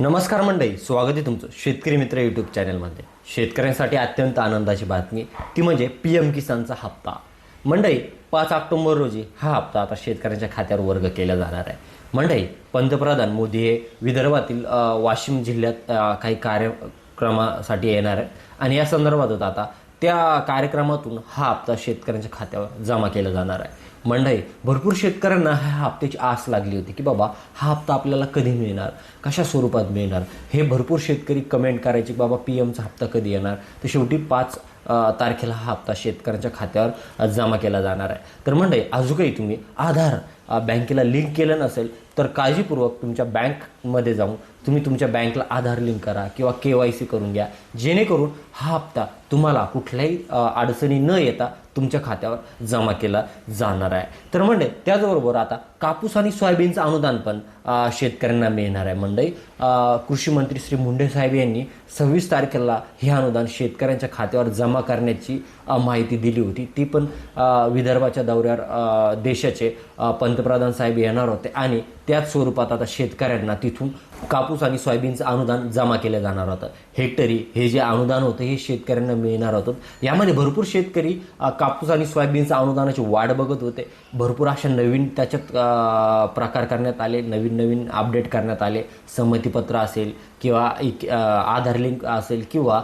नमस्कार मंडळी स्वागत आहे तुमचं शेतकरी मित्र यूट्यूब चॅनलमध्ये शेतकऱ्यांसाठी अत्यंत आनंदाची बातमी ती म्हणजे पी एम किसानचा हप्ता. मंडळी पाच ऑक्टोंबर रोजी हा हप्ता आता शेतकऱ्यांच्या खात्यावर वर्ग केला जाणार आहे. मंडळी पंतप्रधान मोदी हे विदर्भातील वाशिम जिल्ह्यात काही कार्यक्रमासाठी येणार आहे आणि या संदर्भात होता आता त्या कार्यक्रमातून हा हप्ता शेतकऱ्यांच्या खात्यावर जमा केला जाणार आहे. मंडई. भरपूर शेतकऱ्यांना ह्या हप्त्याची आस लागली होती की बाबा हा हप्ता आपल्याला कधी मिळणार? कशा स्वरूपात मिळणार? हे भरपूर शेतकरी कमेंट करायचे की बाबा पी एमचा हप्ता कधी येणार? तर शेवटी पाच तारखेला हा हप्ता शेतकऱ्यांच्या खात्यावर जमा केला जाणार आहे. तर म्हणजे अजूनही तुम्ही आधार बँकेला लिंक केलं नसेल तर काळजीपूर्वक तुमच्या बँकमध्ये जाऊन तुम्ही तुमच्या बँकला आधार लिंक करा किंवा के वाय सी करून घ्या. जेणेकरून हा हप्ता तुम्हाला कुठल्याही अडचणी न येता तुमच्या खात्यावर जमा केला जाणार आहे. तर म्हणजे त्याचबरोबर आता कापूस आणि सोयाबीनचं अनुदान पण शेतकऱ्यांना मिळणार आहे मंडई कृषी मंत्री श्री मुंडे साहेब यांनी सव्वीस तारखेला हे अनुदान शेतकऱ्यांच्या खात्यावर जमा जमा करण्याची माहिती दिली होती. ती पण विदर्भाच्या दौऱ्यावर देशाचे पंतप्रधान साहेब येणार होते आणि त्याच स्वरूपात आता शेतकऱ्यांना तिथून कापूस आणि सोयाबीनचं अनुदान जमा केलं जाणार होतं. हेक्टरी हे जे अनुदान होतं हे शेतकऱ्यांना मिळणार होतं. यामध्ये भरपूर शेतकरी कापूस आणि सोयाबीनचं अनुदानाची वाट बघत होते. भरपूर अशा नवीन त्याच्यात प्रकार करण्यात आले नवीन नवीन अपडेट करण्यात आले. संमतीपत्र असेल किंवा एक आधार लिंक असेल किंवा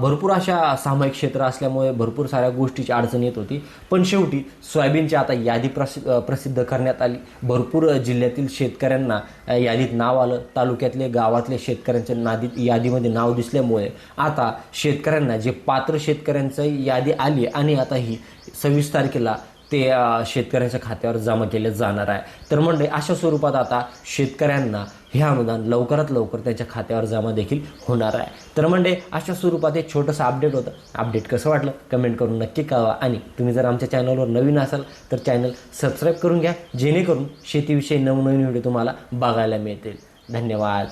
भरपूर अशा सामायिक क्षेत्र असल्यामुळे भरपूर साऱ्या गोष्टीची अडचण येत होती. पण शेवटी सोयाबीनची आता यादी प्रसि प्रसिद्ध करण्यात आली. भरपूर जिल्ह्यातील शेतकऱ्यांना यादीत नाव आलं. तालुक्यातले गावातले शेतकऱ्यांच्या नादीत यादीमध्ये नाव दिसल्यामुळे आता शेतकऱ्यांना जे पात्र शेतकऱ्यांचं यादी आली आणि आता ही सव्वीस तारखेला ते शेतकऱ्यांच्या खात्यावर जमा केले जाणार आहे. तर म्हणजे अशा स्वरूपात आता शेतकऱ्यांना हे अनुदान लवकरात लवकर त्यांच्या खात्यावर जमा देखील होणार आहे. तर म्हणजे अशा स्वरूपात हे छोटंसं अपडेट होतं. अपडेट कसं वाटलं? कमेंट करून नक्की कळवा. आणि तुम्ही जर आमच्या चॅनलवर नवीन असाल तर चॅनल सबस्क्राईब करून घ्या. जेणेकरून शेतीविषयी नवनवीन व्हिडिओ तुम्हाला बघायला मिळतील. धन्यवाद.